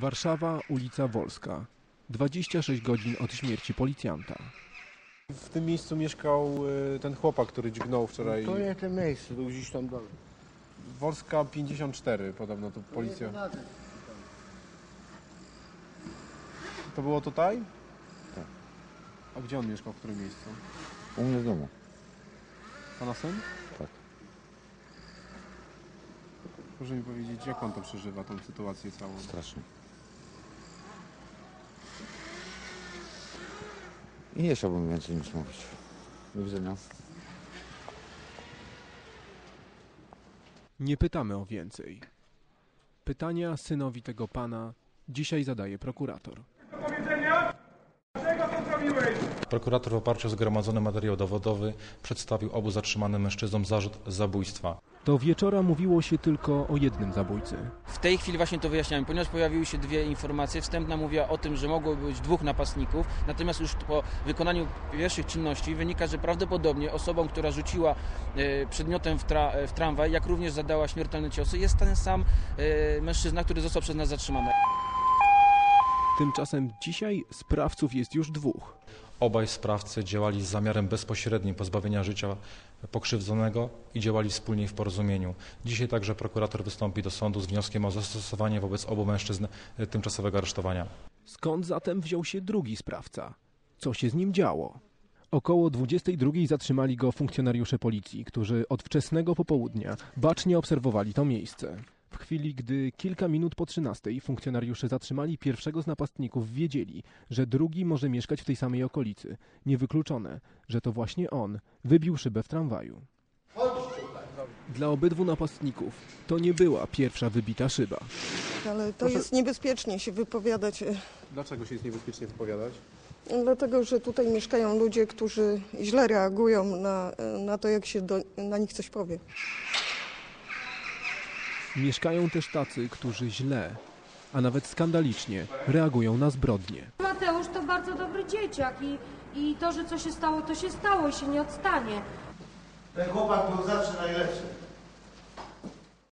Warszawa, ulica Wolska. 26 godzin od śmierci policjanta. W tym miejscu mieszkał y, ten chłopak, który dźgnął wczoraj. To nie to miejsce, to gdzieś tam dalej. Wolska 54 podobno tu policja. To było tutaj? Tak. A gdzie on mieszkał, w którym miejscu? U mnie w domu. Pana syn? Tak. Proszę mi powiedzieć, jak on to przeżywa, tą sytuację całą? Strasznie. I nie chciałbym więcej nic mówić. Do widzenia. Nie pytamy o więcej. Pytania synowi tego pana dzisiaj zadaje prokurator. Prokurator w oparciu o zgromadzony materiał dowodowy przedstawił obu zatrzymanym mężczyznom zarzut zabójstwa. Do wieczora mówiło się tylko o jednym zabójcy. W tej chwili właśnie to wyjaśniamy, ponieważ pojawiły się dwie informacje. Wstępna mówiła o tym, że mogło być dwóch napastników, natomiast już po wykonaniu pierwszych czynności wynika, że prawdopodobnie osobą, która rzuciła e, przedmiotem w, tra, w tramwaj, jak również zadała śmiertelne ciosy, jest ten sam e, mężczyzna, który został przez nas zatrzymany. Tymczasem dzisiaj sprawców jest już dwóch. Obaj sprawcy działali z zamiarem bezpośrednim pozbawienia życia pokrzywdzonego i działali wspólnie w porozumieniu. Dzisiaj także prokurator wystąpi do sądu z wnioskiem o zastosowanie wobec obu mężczyzn e, tymczasowego aresztowania. Skąd zatem wziął się drugi sprawca? Co się z nim działo? Około 22 zatrzymali go funkcjonariusze policji, którzy od wczesnego popołudnia bacznie obserwowali to miejsce. W chwili, gdy kilka minut po 13 funkcjonariusze zatrzymali pierwszego z napastników, wiedzieli, że drugi może mieszkać w tej samej okolicy. Niewykluczone, że to właśnie on wybił szybę w tramwaju. Dla obydwu napastników to nie była pierwsza wybita szyba. Ale to jest niebezpiecznie się wypowiadać, e, Dlaczego się jest niebezpiecznie wypowiadać? dlatego że tutaj mieszkają ludzie, którzy źle reagują na, e, na to, jak się do, na nich coś powie. Mieszkają też tacy, którzy źle, a nawet skandalicznie reagują na zbrodnie. Mateusz to bardzo dobry dzieciak i, i to, że co się stało, to się stało i się nie odstanie. Ten chłopak był zawsze najlepszy.